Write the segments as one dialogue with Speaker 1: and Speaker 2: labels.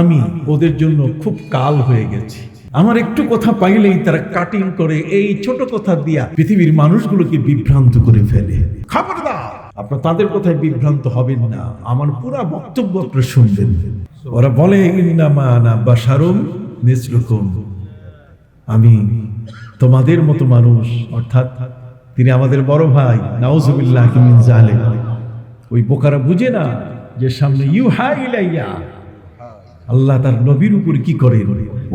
Speaker 1: আমি ওদের জন্য খুব কাল হয়ে গেছি। আমার একটু কথা পাইলেই তারা কাটিং করে এই ছোট কথা দিয়া পৃথিবীর মানুষগুলোকে বিভ্রান্ত করে ফেলে। খবরদার, আপনার তাদের কথায় বিভ্রান্ত হবেন না। আমার পুরা বক্তব্য আপনারা শুনবেন। ওরা বলে বাসারুম মিসলুকুম। আমি তোমাদের মতো মানুষ, অর্থাৎ তিনি আমাদের বড় ভাই, নাউজুবিল্লাহ মিন জালেম ওই বোকারা বুঝে না যে সামনে ইউ হাই ইলাইয়া। আল্লাহ তার নবীর উপর কি করেন?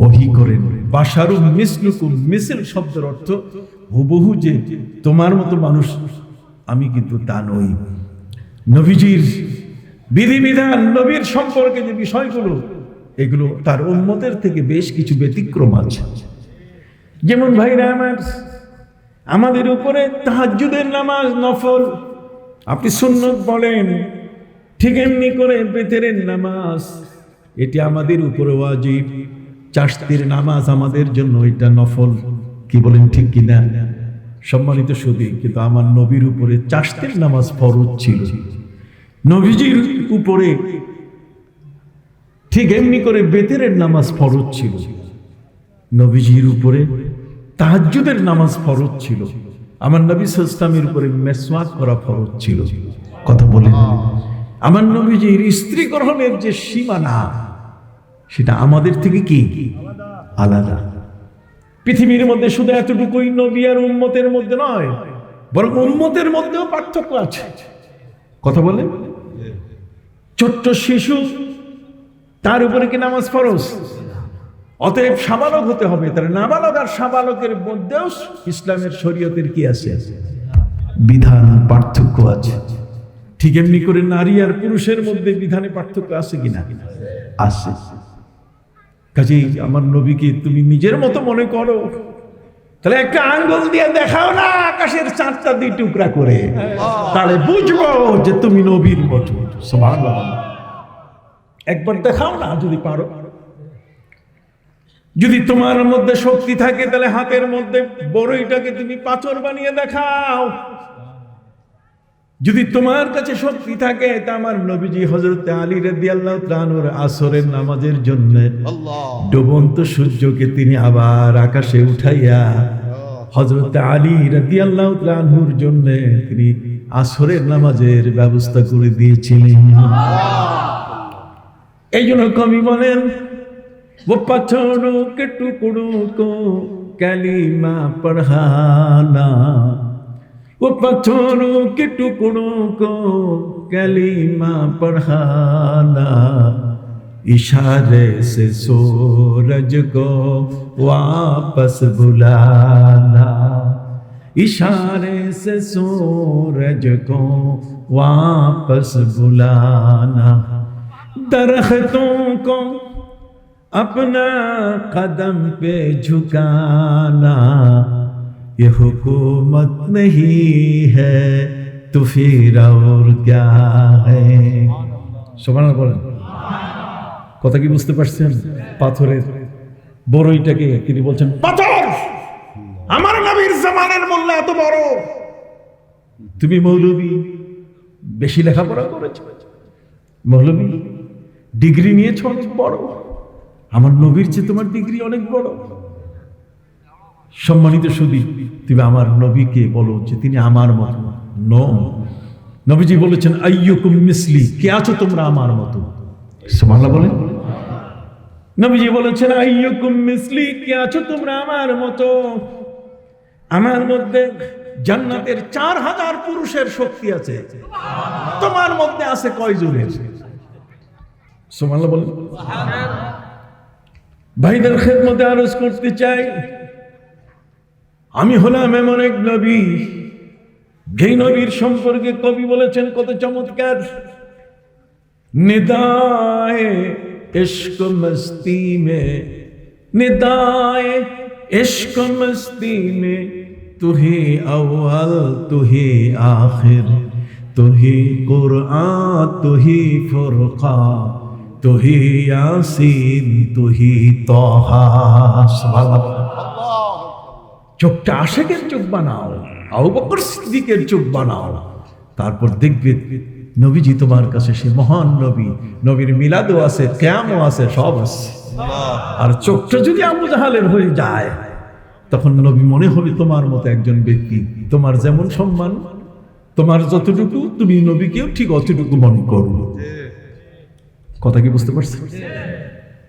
Speaker 1: ওহি করেন। বাসারু মিসলুকুম, মিসল শব্দের অর্থ হুবহু যে তোমার মতো মানুষ, আমি কিন্তু তা নই। নবীজির বিধিবিধান, নবীর সম্পর্কে যে বিষয়গুলো, এগুলো তার উন্মতের থেকে বেশ কিছু ব্যতিক্রম আছে। যেমন ভাইরা আমার, আমাদের উপরে তাহাজ্জুদের নামাজ নফল, আপনি সুন্নত বলেন, ঠিক এমনি করে বেতেরের নামাজ এটি আমাদের উপরে ওয়াজিব। চাষতির নামাজ আমাদের জন্য এটা নফল। কি বলেন ঠিক কিনা? সম্মানিত সুদী কিন্তু আমার নবীর উপরে চাষতের নামাজ ফরজ ছিল। নবীজির উপরে ঠিক এমনি করে বেতেরের নামাজ ফরজ ছিল। নবীজির উপরে তাহাজ্জুদের নামাজ ফরজ ছিল। আমার নবী ইসলামের উপরে মেসওয়াক করা ফরজ ছিল। কথা বলেন। আমার নবীজির স্ত্রী গ্রহণের যে সীমানা সেটা আমাদের থেকে কি? আলাদা। পৃথিবীর মধ্যে শুধু এতটুকুই নবী আর উম্মতের মধ্যে নয়, বরং উম্মতের মধ্যেও পার্থক্য আছে। কথা বলে ছোট্ট শিশু, তার উপরে কি নামাজ ফরজ? অতএব সাবালক হতে হবে, তার নাবালক আর সাবালকের মধ্যেও ইসলামের শরীয়তের কি আছে? বিধান পার্থক্য আছে। ঠিক এমনি করে নারী আর পুরুষের মধ্যে বিধানে পার্থক্য আছে কিনা? আছে। কাজেই আমার নবীকে তুমি নিজের মতো মনে করো। তাহলে একটা আঙ্গুল দিয়ে দেখাও না আকাশের চাঁদটা দিয়ে টুকরা করে। তাহলে বুঝব যে তুমি নবীর মতো। একবার দেখাও না যদি পারো। যদি তোমার মধ্যে শক্তি থাকে তাহলে হাতের মধ্যে বড়ইটাকে তুমি পাথর বানিয়ে দেখাও। যদি তোমার কাছে শক্তি থাকে তা আমার নবীজি হজরত আলী রেদি আল্লাহ ত্রানুর আসরের নামাজের জন্য ডুবন্ত সূর্যকে তিনি আবার আকাশে উঠাইয়া হজরত আলী রাদি আল্লাহ ত্রানুর জন্য তিনি আসরের নামাজের ব্যবস্থা করে দিয়েছিলেন এই জন্য কবি বলেন वो पत्थरों के टुकड़ों को कलीमा पढ़ाना वो पत्थरों के टुकड़ों को कलीमा पढ़ाना इशारे से सूरज को वापस बुलाना इशारे से सूरज को वापस बुलाना। दरख्तों को अपना कदम पे झुकाना। ये हुकूमत नहीं है तो फिर और क्या है সমান বলেন কথা কি বুঝতে পারছেন পাথরের বড়ইটাকে তিনি বলছেন পাথর আমার নবীর জামানের মূল্য এত বড় তুমি মৌলবী বেশি লেখাপড়া করেছো মৌলবী ডিগ্রি নিয়েছো অনেক বড় আমার নবীর চেয়ে তোমার ডিগ্রি অনেক বড় সম্মানিত সুদী তুমি আমার নবীকে বলো যে তিনি আমার মতো। ন। নবীজি বলেছেন আইয়ুকুম মিসলি কে আছো তোমরা আমার মতো? সুবহানাল্লাহ বলেন। নবীজি বলেছেন আইয়ুকুম মিসলি কে আছো তোমরা আমার মতো? আমার মধ্যে জান্নাতের চার হাজার পুরুষের শক্তি আছে। তোমার মধ্যে আছে কয়জনের? সুবহানাল্লাহ বলেন। ভাইদের খেদমতে আরজ করতে চাই আমি হলাম এমন এক নবী, যেই নবীর সম্পর্কে কবি বলেছেন, কত চমৎকার। নিদায় মস্তি মে মস্তি মে তুহি আউয়াল, তুহি আখির, তুহি কুরআন, তুহি ফুরকান তুহি ইয়াসিন, তুহি তহা। চোখটা আশেকের চোখ বানাও আবু বকর সিদ্দিকের চোখ বানাও। তারপর দেখবে নবীজি তোমার কাছে সে মহান নবী নবীর মিলাদও আছে ক্যামও আছে সব আছে। আর চোখটা যদি আবু জাহালের হয়ে যায় তখন নবী মনে হবে তোমার মতো একজন ব্যক্তি। তোমার যেমন সম্মান তোমার যতটুকু তুমি নবীকেও ঠিক অতটুকু মনে করো। কথা কি বুঝতে পারছ